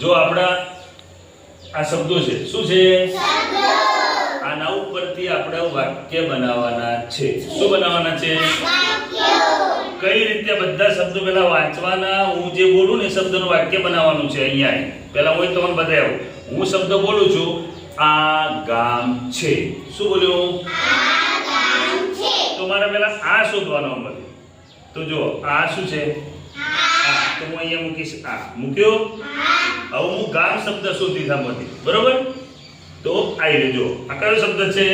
જો આપણા આ શબ્દો છે, શું છે? આના ઉપરથી આપણે વાક્ય બનાવવાના છે. શું બનાવવાના છે? કઈ રીતે બધા શબ્દો પેલા વાંચવાના? હું જે બોલું ને શબ્દનું વાક્ય બનાવવાનું છે અહીંયા. પેલા હું તમને બતાવ્યો હું શબ્દ બોલું છું, આ ગામ છે. શું બોલ્યું? તો મારે પેલા આ શોધવાનો અમલ. તો જો આ શું છે? આ તો હું અહીંયા મૂકીશ. આ મૂક્યો? હવે હું ગામ શબ્દ શોધી સામેથી બરોબર? તો આવી લેજો. આ કયો શબ્દ છે?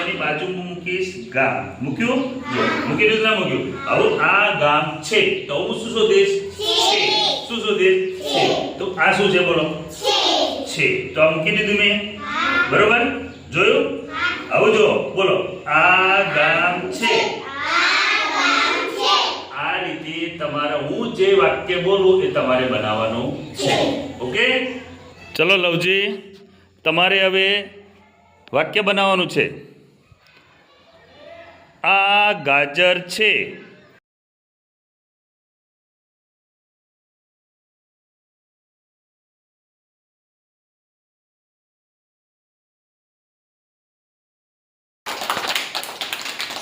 એની બાજુ હું મૂકીશ ગામ. મૂક્યું? મૂકી દીધું ના મૂક્યું. હવે આ ગામ છે. તો હું શું શોધીશ? છે. શું શોધીશ? છે. તો આ શું છે બોલો? છે. તો આ મૂકી દીધું મેં. બરોબર? જોયું? હવે જો બોલો. આ ગામ છે. આ રીતે તમારે હું જે વાક્ય બોલું એ તમારે બનાવવાનું છે. ઓકે? ચલો લવજી તમારે હવે વાક્ય બનાવવાનું છે. આ ગાજર છે.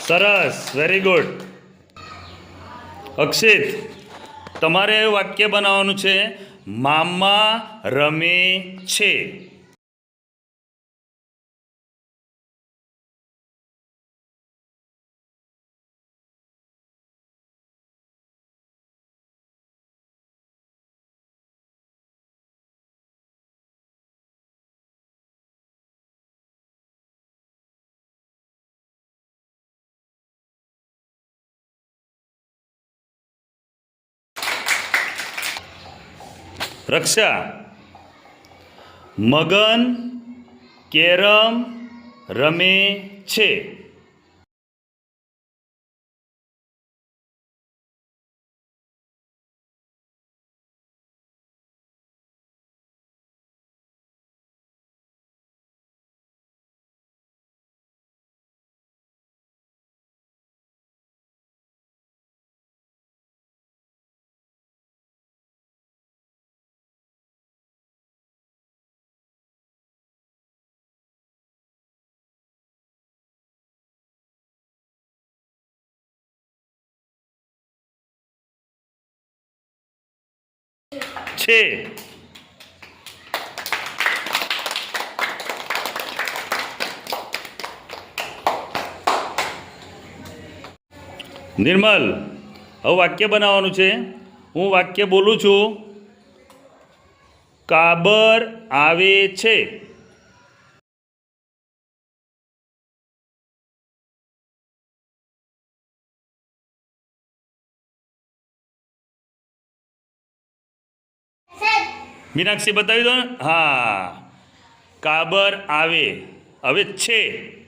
સરસ વેરી ગુડ અક્ષિત તમારે વાક્ય બનાવવાનું છે મામા રમે છે. રક્ષા. મગન કેરમ રમે છે. છે. નિર્મલ હવે વાક્ય બનાવવાનું છે. હું વાક્ય બોલું છું. કાબર આવે છે. મીનાક્ષી બતાવી દો ને. હા. કાબર આવે. હવે છે.